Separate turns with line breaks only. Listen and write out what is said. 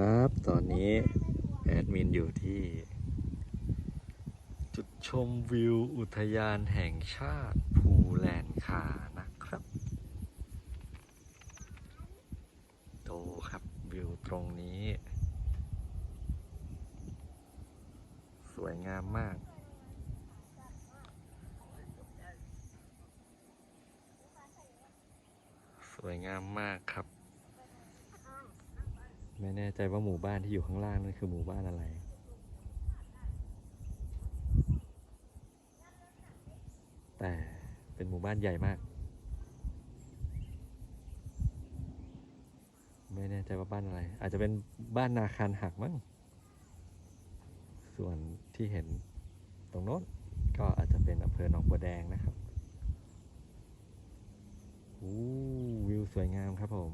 ครับ ตอนนี้แอดมินอยู่ที่ จุดชมวิวอุทยานแห่งชาติภูแลนคานะครับดูครับวิวตรงนี้ สวยงามมากสวยงามมากครับ ไม่แน่ใจว่าหมู่บ้านที่อยู่ข้างล่างนั่นคือหมู่บ้านอะไร แต่เป็นหมู่บ้านใหญ่มาก ไม่แน่ใจว่าบ้านอะไร อาจจะเป็นบ้านนาคารหักมั้ง ส่วนที่เห็นตรงโน้นก็อาจจะเป็นอำเภอหนองบัวแดงนะครับ อู้วิวสวยงามครับผม